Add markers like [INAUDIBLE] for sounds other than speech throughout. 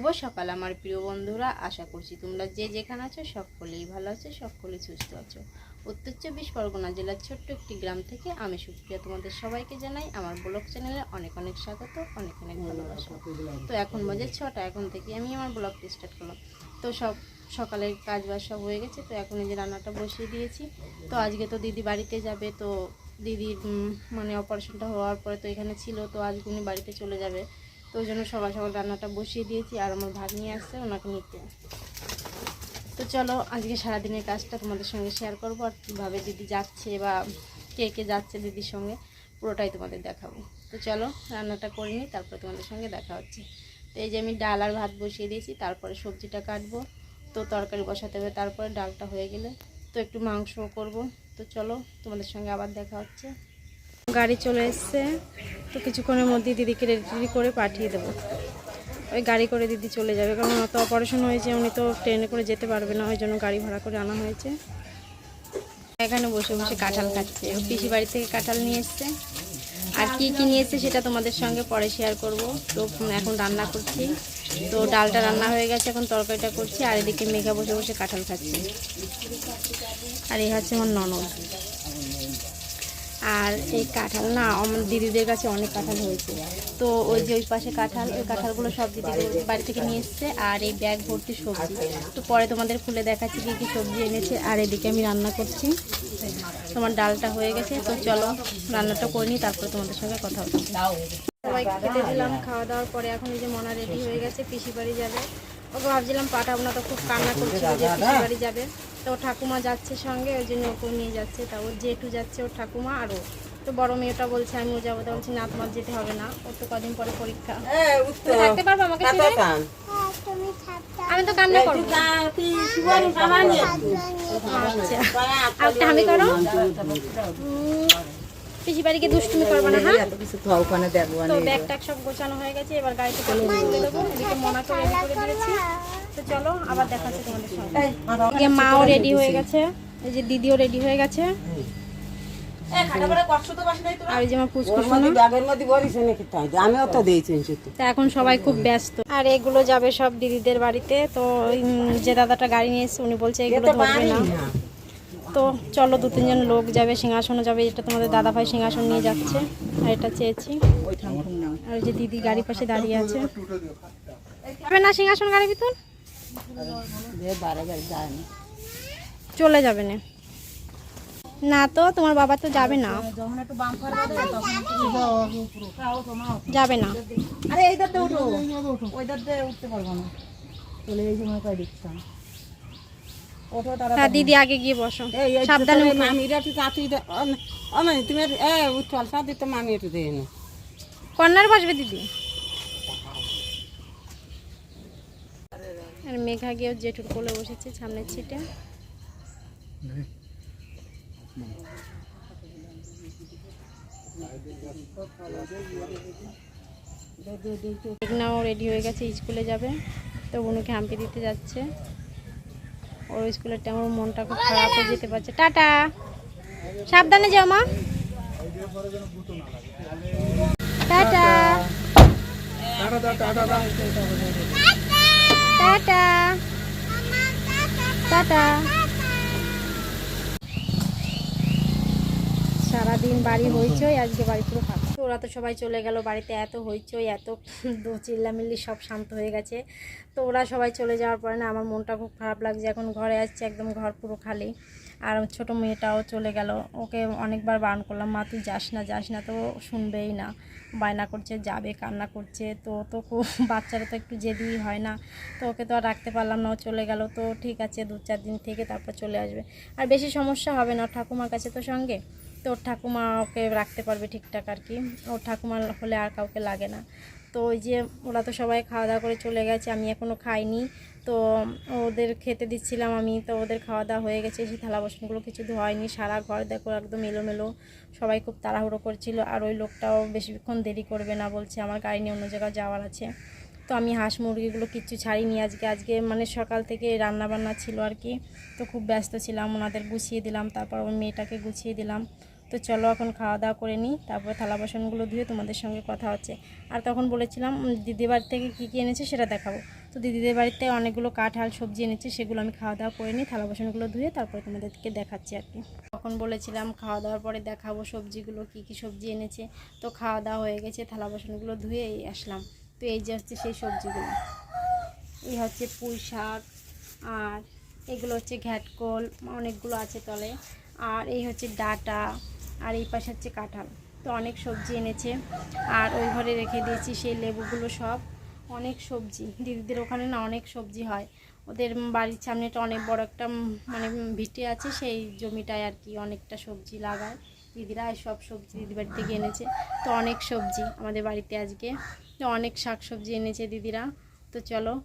শুভ সকাল আমার প্রিয় বন্ধুরা। আশা করছি তোমরা যে যেখানে আছো সকলেই ভালো আছো সকলেই সুস্থ আছো। উত্তর চব্বিশ পরগনা জেলার ছোট্ট একটি গ্রাম থেকে আমি সুপ্রিয়া তোমাদের সবাইকে জানাই আমার ব্লগ চ্যানেলে অনেক অনেক স্বাগত অনেক অনেক ভালোবাসা। তো এখন বাজে ছটা এখন থেকে আমি আমার ব্লগটি স্টার্ট করলাম। তো সব সকালের কাজ বাজ সব হয়ে গেছে তো এখন এই যে রান্নাটা বসিয়ে দিয়েছি। তো আজকে তো দিদি বাড়িতে যাবে তো দিদির মানে অপারেশনটা হওয়ার পরে তো এখানে ছিল তো আজকে উনি বাড়িতে চলে যাবে। তো ওই জন্য সকাল সকাল রান্নাটা বসিয়ে দিয়েছি আর আমার ভাগ নিয়ে আসছে ওনাকে নিতে। তো চলো, আজকে সারাদিনের কাজটা তোমাদের সঙ্গে শেয়ার করব আর কীভাবে দিদি যাচ্ছে বা কে কে যাচ্ছে দিদির সঙ্গে, পুরোটাই তোমাদের দেখাবো। তো চলো, রান্নাটা করে নিই, তারপরে তোমাদের সঙ্গে দেখা হচ্ছে। তো এই যে আমি ডাল আর ভাত বসিয়ে দিয়েছি, তারপরে সবজিটা কাটবো। তো তরকারি বসাতে হবে, তারপরে ডালটা হয়ে গেলে তো একটু মাংস করব। তো চলো, তোমাদের সঙ্গে আবার দেখা হচ্ছে। গাড়ি চলে এসছে, তো কিছুক্ষণের মধ্যেই দিদিকে রেডি করে পাঠিয়ে দেবো। ওই গাড়ি করে দিদি চলে যাবে, কারণ অত অপারেশন হয়েছে, উনি তো ট্রেনে করে যেতে পারবে না, ওই জন্য গাড়ি ভাড়া করে আনা হয়েছে। এখানে বসে বসে কাঁঠাল খাচ্ছে পিসি বাড়ি থেকে কাঁঠাল নিয়ে এসছে। আর কি কি নিয়ে এসছে সেটা তোমাদের সঙ্গে পরে শেয়ার করব। তো এখন রান্না করছি, তো ডালটা রান্না হয়ে গেছে, এখন তরকারিটা করছি, আর এদিকে মেঘা বসে বসে কাঁঠাল খাচ্ছে। আর এই হচ্ছে আমার ননদ। আর এই কাঁঠাল না, আমার দিদিদের কাছে অনেক কাঁঠাল হয়েছে। তো ওই যে ওই পাশে কাঁঠাল, ওই কাঁঠালগুলো সব দিদি বাড়ি থেকে নিয়ে এসছে আর এই ব্যাগ ভর্তি সবজি। তো পরে তোমাদের খুলে দেখাচ্ছি কী কী সবজি এনেছে। আর এদিকে আমি রান্না করছি। তোমার ডালটা হয়ে গেছে, তো চলো রান্নাটা করে নিই, তারপরে তোমাদের সঙ্গে কথা হচ্ছে সবাইকে খেতে দিলাম, খাওয়া দাওয়ার পরে এখন এই যে মনা রেডি হয়ে গেছে পিসি বাড়ি যাবে। ওকে ভাবছিলাম পাঠাবো না তো খুব কান্না করছিল যে বাড়ি যাবে। তো ঠাকুমা যাচ্ছে সঙ্গে ওই জন্য ওকেও নিয়ে যাচ্ছে। তা ওর জেঠু যাচ্ছে ওর ঠাকুমা আর ও। তো বড় মেয়েটা বলছে আমিও যাব। তো বলছি না তোমার যেতে হবে না। ওর তো কদিন পরে পরীক্ষা। থাকতে পারব আমাকে আমি তো কান্না করব। আচ্ছা। আর আমি করো? পিসি বাড়িকে দুষ্টুমি করব না হ্যাঁ? ওখানে দেখব তো ব্যাগ ট্যাগ সব গোছানো হয়ে গেছে এবার গাড়িতে করে তুলে দেবো। এদিকে মনাকে রেডি করে দিয়েছি। তো চলো আবার দেখাচ্ছি তোমাদের সঙ্গে। মাও রেডি হয়ে গেছে। এই যে দিদিও রেডি হয়ে গেছে। তো তা এখন সবাই খুব ব্যস্ত। আর এগুলো যাবে সব দিদিদের বাড়িতে তো যে দাদাটা গাড়ি নিয়ে এসছে উনি বলছে এগুলো ধরবে না। তো চলো দু তিনজন লোক যাবে, সিংহাসনও যাবে, এটা তোমাদের দাদা ভাই সিংহাসন নিয়ে যাচ্ছে, আর এটা চেয়েছি। আর যে দিদি গাড়ি পাশে দাঁড়িয়ে আছে। যাবে না সিংহাসন গাড়ি ভিতর? চলে যাবে না। না তো, তোমার বাবা তো যাবে না। যাবে না। আরে এই উঠো। ওই উঠতে পারব না। চলে এই সময় তারা তা দিদি আগে গিয়ে বসো। সাবধানে ছোট মামিরা একটু তাড়াতাড়ি দে- ও না, ও মানে তুমি এ উঠল সাথে তো মামি একটু দিয়ে না কর্নার বসবে দিদি? আর মেঘা গিয়েও জেঠুর কোলে বসেছে সামনের সিটে মেঘনাও রেডি হয়ে গেছে স্কুলে যাবে। তো বুনুকে হাম্পি দিতে যাচ্ছে। ওর স্কুলের ওর মনটা খুব খারাপ হয়ে যেতে পারছে। টাটা। সাবধানে যাও, মা। টাটা। টাটা। টাটা। সারাদিন বাড়ি হইচই, আজকে বাড়ি পুরো ফাঁকা। ওরা তো সবাই চলে গেল বাড়িতে, এত হইচই, এত [LAUGHS] দু চিল্লামিল্লি সব শান্ত হয়ে গেছে। তো ওরা সবাই চলে যাওয়ার পরে না আমার মনটা খুব খারাপ লাগছে, এখন ঘরে আসছে, একদম ঘর পুরো খালি। আর ছোটো মেয়েটাও চলে গেল, ওকে অনেকবার বারণ করলাম, মা, তুই যাস না যাস না। তো শুনবেই না, বায়না করছে, যাবে, কান্না করছে। তো তো খুব, বাচ্চারা তো একটু জেদিই হয় না। তো ওকে তো আর রাখতে পারলাম না, ও চলে গেল। তো ঠিক আছে, দু চার দিন থেকে তারপর চলে আসবে। আর বেশি সমস্যা হবে না ঠাকুমার কাছে তো সঙ্গে? তো ওর ঠাকুমা ওকে রাখতে পারবে ঠিকঠাক আর কি। ওর ঠাকুমার হলে আর কাউকে লাগে না। তো ওই যে ওরা তো সবাই খাওয়া দাওয়া করে চলে গেছে, আমি এখনও খাইনি। তো ওদের খেতে দিচ্ছিলাম আমি, তো ওদের খাওয়া দাওয়া হয়ে গেছে সেই থালা বাসনগুলো কিছু ধোয়নি সারা ঘর দেখো একদম এলোমেলো। সবাই খুব তাড়াহুড়ো করছিল, আর ওই লোকটাও বেশিক্ষণ দেরি করবে না বলছে, আমার গাড়ি নিয়ে অন্য জায়গায় যাওয়ার আছে। তো আমি হাঁস মুরগিগুলো কিচ্ছু ছাড়িনি আজকে। আজকে মানে সকাল থেকে রান্না বান্না ছিল আর কি। তো খুব ব্যস্ত ছিলাম, ওনাদের গুছিয়ে দিলাম, তারপর ওর মেয়েটাকে গুছিয়ে দিলাম। তো চলো এখন খাওয়া দাওয়া করে নিই, তারপর থালা বাসনগুলো ধুয়ে তোমাদের সঙ্গে কথা হচ্ছে। আর তখন বলেছিলাম দিদি বাড়ি থেকে কী কী এনেছে সেটা দেখাবো। তো দিদিদের বাড়িতে অনেকগুলো কাঁঠাল সবজি এনেছে, সেগুলো আমি খাওয়া দাওয়া করে নিই, থালা বাসনগুলো ধুয়ে তারপরে তোমাদেরকে দেখাচ্ছি আর কি। তখন বলেছিলাম, খাওয়া দাওয়ার পরে দেখাবো সবজিগুলো, কি কি সবজি এনেছে। তো খাওয়া দাওয়া হয়ে গেছে, থালা বাসনগুলো ধুয়ে আসলাম। তো এই যে হচ্ছে সেই সবজিগুলো। এই হচ্ছে পুঁই শাক, আর এগুলো হচ্ছে ঘ্যাটকোল, অনেকগুলো আছে তলে। আর এই হচ্ছে ডাটা আর এই পাশে হচ্ছে কাঁঠাল। তো অনেক সবজি এনেছে। আর ওই ঘরে রেখে দিয়েছি সেই লেবুগুলো সব। অনেক সবজি। দিদিদের ওখানে না অনেক সবজি হয়। ওদের বাড়ির সামনেটা অনেক বড় একটা মানে ভিটে আছে। সেই জমিটায় আর কি অনেকটা সবজি লাগায়। দিদিরা সব সবজি দিদি বাড়ি থেকে এনেছে। তো অনেক সবজি আমাদের বাড়িতে আজকে। তো অনেক শাক সবজি এনেছে দিদিরা। তো চলো,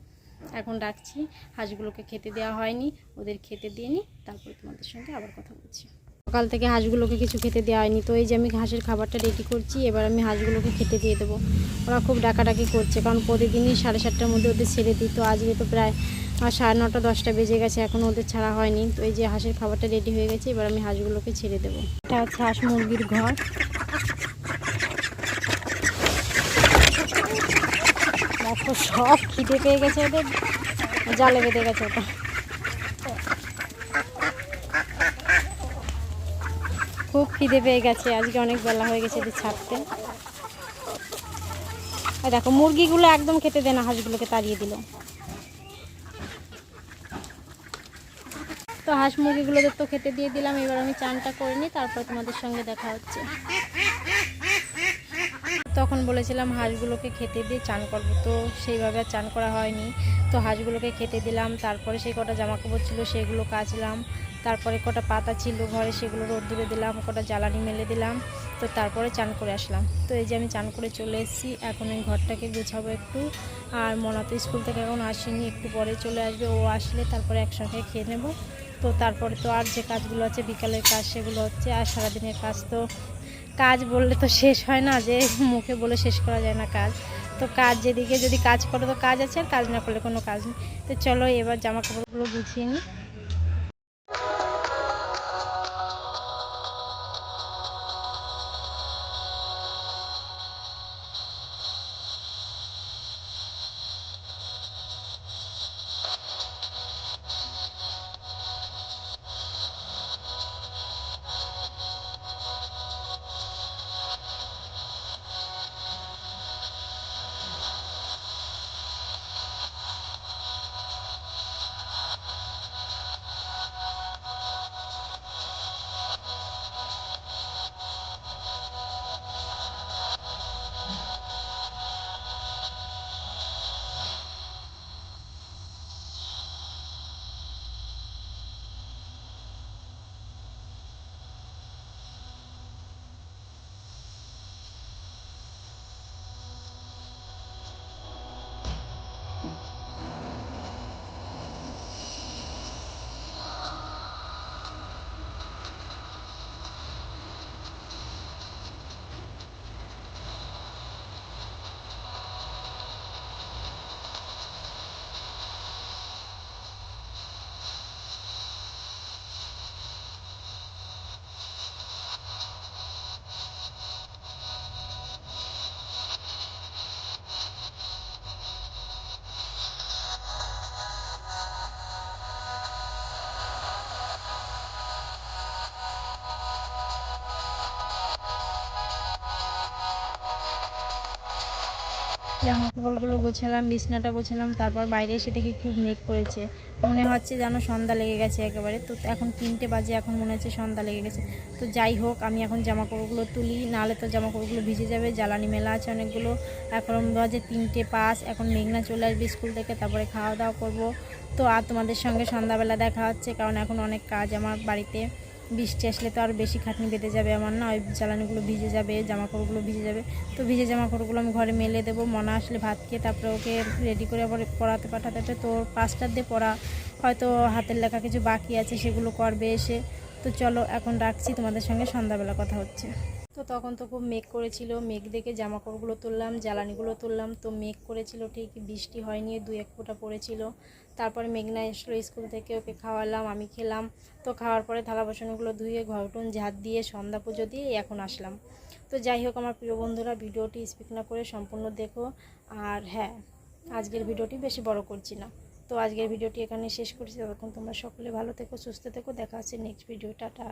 এখন ডাকছি হাঁসগুলোকে খেতে দেওয়া হয়নি। ওদের খেতে দিয়ে নি। তারপরে তোমাদের সঙ্গে আবার কথা বলছি। সকাল থেকে হাঁসগুলোকে কিছু খেতে দেওয়া হয়নি তো এই যে আমি হাঁসের খাবারটা রেডি করছি, এবার আমি হাঁসগুলোকে খেতে দিয়ে দেবো। ওরা খুব ডাকাডাকি করছে, কারণ প্রতিদিনই সাড়ে সাতটার মধ্যে ওদের ছেড়ে দিই। তো আজকে তো প্রায় সাড়ে নটা, দশটা বেজে গেছে এখনও ওদের ছাড়া হয়নি। তো এই যে হাঁসের খাবারটা রেডি হয়ে গেছে, এবার আমি হাঁসগুলোকে ছেড়ে দেবো। এটা হচ্ছে হাঁস মুরগির ঘর। সব খিদে পেয়ে গেছে ওদের। জালে বেঁধে গেছে ওটা। খুব খিদে পেয়ে গেছে, আজকে অনেক বেলা হয়ে গেছে ছাড়তে। দেখো, মুরগিগুলো একদম খেতে দেয় না, হাঁসগুলোকে তাড়িয়ে দিল। তো হাঁস মুরগিগুলোদের তো খেতে দিয়ে দিলাম, এবার আমি চানটা করে নিই, তারপর তোমাদের সঙ্গে দেখা হচ্ছে। তখন বলেছিলাম হাঁসগুলোকে খেতে দিয়ে চান করব, তো সেইভাবে আর চান করা হয়নি। তো হাঁসগুলোকে খেতে দিলাম, তারপরে সেই কটা জামা কাপড় ছিল সেগুলো কাচলাম তারপরে কটা পাতা ছিল ঘরে সেগুলো রোদ রোদ্দুরে দিলাম, কটা জ্বালানি মেলে দিলাম, তো তারপরে চান করে আসলাম। তো এই যে আমি চান করে চলে এসেছি, এখন এই ঘরটাকে গুছাবো একটু। আর মনা তো স্কুল থেকে এখন আসেনি, একটু পরে চলে আসবে, ও আসলে তারপরে একসঙ্গে খেয়ে নেব। তো তারপরে তো আর যে কাজগুলো আছে, বিকালের কাজ সেগুলো হচ্ছে, আর সারাদিনের কাজ তো, কাজ বললে তো শেষ হয় না যে, মুখে বলে শেষ করা যায় না কাজ। তো কাজ যেদিকে যদি কাজ করো তো কাজ আছে, আর কাজ না করলে কোনো কাজ নেই। তো চলো এবার জামা কাপড়গুলো গুছিয়ে নিই। জামা কাপড়গুলো গোছালাম, বিছনাটা গোছালাম, তারপর বাইরে এসে দেখি খুব মেঘ করেছে। মনে হচ্ছে যেন সন্ধ্যা লেগে গেছে একেবারে। তো এখন তিনটে বাজে, এখন মনে হচ্ছে সন্ধ্যা লেগে গেছে। তো যাই হোক, আমি এখন জামা কাপড়গুলো তুলি, নাহলে তো জামা কাপড়গুলো ভিজে যাবে। জ্বালানি মেলা আছে অনেকগুলো। এখন বাজে তিনটে পাঁচ, এখন মেঘনা চলে আসবে স্কুল থেকে, তারপরে খাওয়া দাওয়া করব। তো আর তোমাদের সঙ্গে সন্ধ্যাবেলা দেখা হচ্ছে, কারণ এখন অনেক কাজ আমার বাড়িতে। বৃষ্টি আসলে তো আর বেশি খাটনি বেঁধে যাবে আমার না, ওই জ্বালানিগুলো ভিজে যাবে জামা কাপড়গুলো ভিজে যাবে। তো ভিজে জামাকাপড়গুলো আমি ঘরে মেলে দেবো, মনা আসলে ভাত খেয়ে তারপরে ওকে রেডি করে আবার পড়াতে পাঠাতে হবে। তো পাঁচটার দিয়ে পড়া, হয়তো হাতের লেখা কিছু বাকি আছে, সেগুলো করবে এসে। তো চলো এখন রাখছি, তোমাদের সঙ্গে সন্ধ্যাবেলা কথা হচ্ছে। তো তখন তো খুব মেঘ করেছিল। মেঘ দেখে জামা কাপড়গুলো তুললাম, জ্বালানিগুলো তুললাম। তো মেঘ করেছিল ঠিক, বৃষ্টি হয়নি দু এক ফোঁটা পড়েছিল। তারপরে মেঘনা এসলো স্কুল থেকে, ওকে খাওয়ালাম, আমি খেলাম। তো খাওয়ার পরে থালা বাসনগুলো ধুয়ে ঘরটুন ঝাঁট দিয়ে, সন্ধ্যা পুজো দিয়ে এখন আসলাম। তো যাই হোক, আমার প্রিয় বন্ধুরা, ভিডিওটি স্পিক না করে সম্পূর্ণ দেখো। আর হ্যাঁ আজকের ভিডিওটি বেশি বড় করছি না। তো আজকের ভিডিওটি এখানে শেষ করছি। ততক্ষণ তোমরা সকলে ভালো থেকো, সুস্থ থেকো। দেখা হচ্ছে নেক্সট ভিডিও টাটা।